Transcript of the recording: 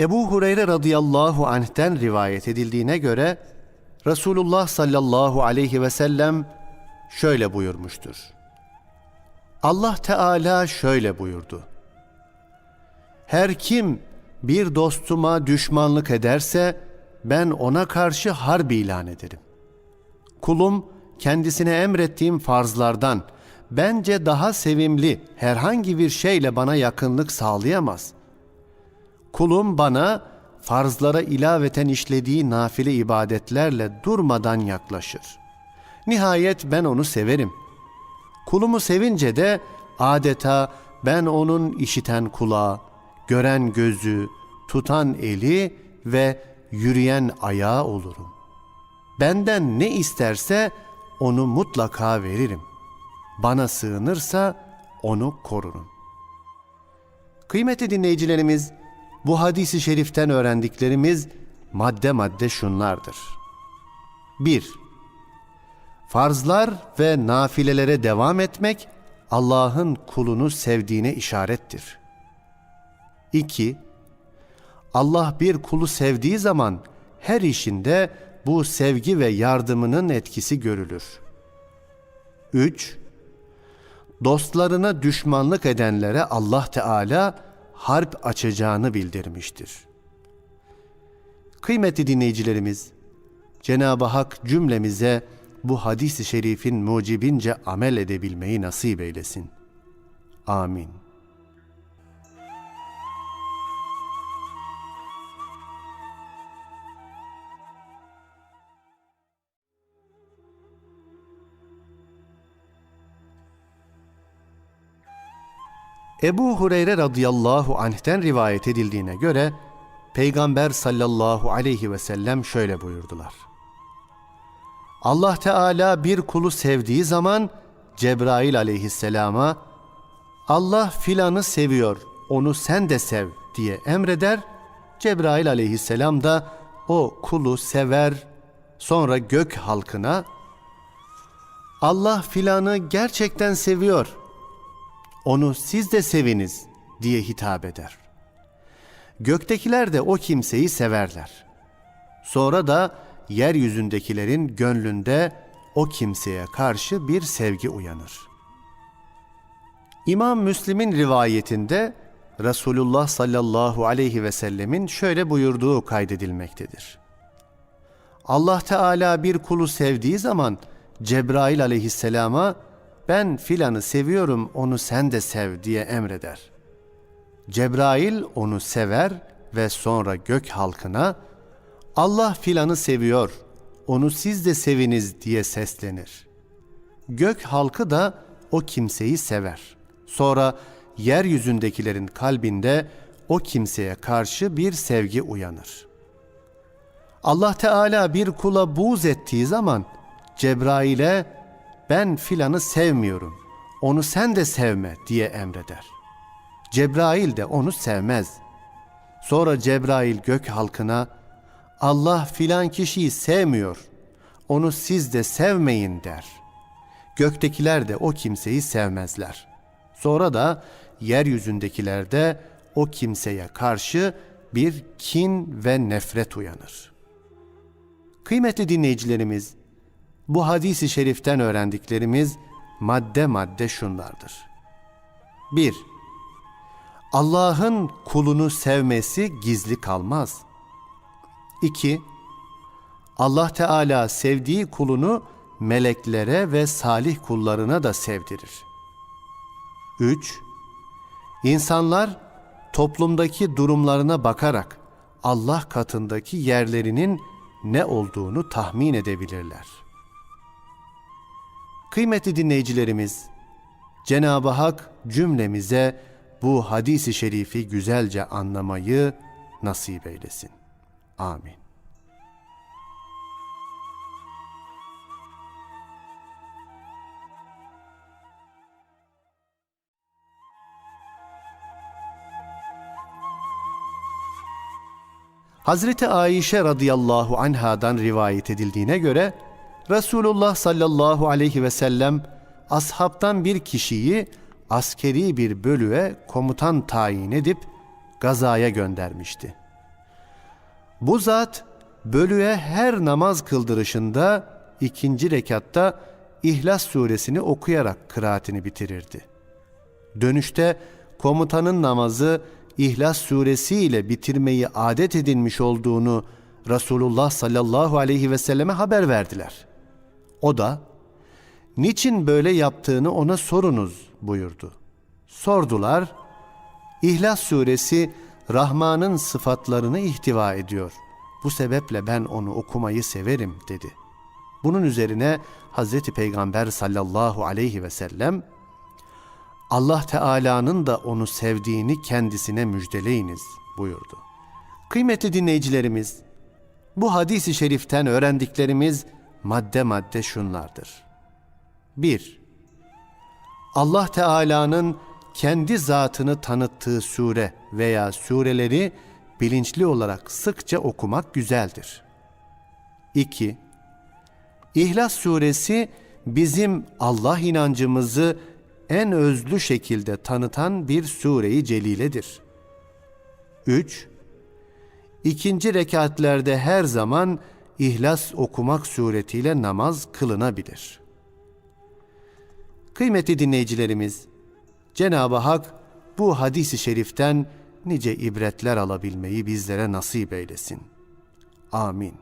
Ebu Hureyre radıyallahu anh'ten rivayet edildiğine göre Resulullah sallallahu aleyhi ve sellem şöyle buyurmuştur. Allah Teala şöyle buyurdu. Her kim bir dostuma düşmanlık ederse ben ona karşı harp ilan ederim. Kulum kendisine emrettiğim farzlardan bence daha sevimli herhangi bir şeyle bana yakınlık sağlayamaz. Kulum bana farzlara ilaveten işlediği nafile ibadetlerle durmadan yaklaşır. Nihayet ben onu severim. Kulumu sevince de adeta ben onun işiten kulağı, gören gözü, tutan eli ve yürüyen ayağı olurum. Benden ne isterse onu mutlaka veririm. Bana sığınırsa onu korurum. Kıymetli dinleyicilerimiz, bu hadisi şeriften öğrendiklerimiz madde madde şunlardır. 1. Farzlar ve nafilelere devam etmek Allah'ın kulunu sevdiğine işarettir. 2. Allah bir kulu sevdiği zaman her işinde bu sevgi ve yardımının etkisi görülür. 3. Dostlarına düşmanlık edenlere Allah Teala harp açacağını bildirmiştir. Kıymetli dinleyicilerimiz, Cenab-ı Hak cümlemize bu hadis-i şerifin mucibince amel edebilmeyi nasip eylesin. Amin. Ebu Hureyre radıyallahu anh'ten rivayet edildiğine göre Peygamber sallallahu aleyhi ve sellem şöyle buyurdular. Allah Teala bir kulu sevdiği zaman Cebrail aleyhisselama Allah filanı seviyor, onu sen de sev diye emreder. Cebrail aleyhisselam da o kulu sever, sonra gök halkına Allah filanı gerçekten seviyor, onu siz de seviniz diye hitap eder. Göktekiler de o kimseyi severler. Sonra da yeryüzündekilerin gönlünde o kimseye karşı bir sevgi uyanır. İmam Müslim'in rivayetinde Resulullah sallallahu aleyhi ve sellemin şöyle buyurduğu kaydedilmektedir. Allah Teala bir kulu sevdiği zaman Cebrail aleyhisselama ben filanı seviyorum onu sen de sev diye emreder. Cebrail onu sever ve sonra gök halkına Allah filanı seviyor, onu siz de seviniz diye seslenir. Gök halkı da o kimseyi sever. Sonra yeryüzündekilerin kalbinde o kimseye karşı bir sevgi uyanır. Allah Teala bir kula buğz ettiği zaman Cebrail'e ben filanı sevmiyorum, onu sen de sevme diye emreder. Cebrail de onu sevmez. Sonra Cebrail gök halkına Allah filan kişiyi sevmiyor, onu siz de sevmeyin der. Göktekiler de o kimseyi sevmezler. Sonra da yeryüzündekiler de o kimseye karşı bir kin ve nefret uyanır. Kıymetli dinleyicilerimiz, bu hadisi şeriften öğrendiklerimiz madde madde şunlardır. 1. Allah'ın kulunu sevmesi gizli kalmaz. 2. Allah Teala sevdiği kulunu meleklere ve salih kullarına da sevdirir. 3. İnsanlar toplumdaki durumlarına bakarak Allah katındaki yerlerinin ne olduğunu tahmin edebilirler. Kıymetli dinleyicilerimiz, Cenab-ı Hak cümlemize bu hadisi şerifi güzelce anlamayı nasip eylesin. Amin. Hazreti Ayşe radıyallahu anhadan rivayet edildiğine göre Resulullah sallallahu aleyhi ve sellem ashabtan bir kişiyi askeri bir bölüğe komutan tayin edip gazaya göndermişti. Bu zat bölüğe her namaz kıldırışında ikinci rekatta İhlas suresini okuyarak kıraatini bitirirdi. Dönüşte komutanın namazı İhlas suresi ile bitirmeyi adet edinmiş olduğunu Resulullah sallallahu aleyhi ve selleme haber verdiler. O da niçin böyle yaptığını ona sorunuz buyurdu. Sordular. İhlas suresi Rahman'ın sıfatlarını ihtiva ediyor. Bu sebeple ben onu okumayı severim dedi. Bunun üzerine Hazreti Peygamber sallallahu aleyhi ve sellem Allah Teala'nın da onu sevdiğini kendisine müjdeleyiniz buyurdu. Kıymetli dinleyicilerimiz, bu hadisi şeriften öğrendiklerimiz madde madde şunlardır. 1. Allah Teala'nın kendi zatını tanıttığı sure veya sureleri bilinçli olarak sıkça okumak güzeldir. 2. İhlas suresi bizim Allah inancımızı en özlü şekilde tanıtan bir sure-i celiledir. 3. İkinci rekatlerde her zaman İhlas okumak suretiyle namaz kılınabilir. Kıymetli dinleyicilerimiz, Cenab-ı Hak bu hadisi şeriften nice ibretler alabilmeyi bizlere nasip eylesin. Amin.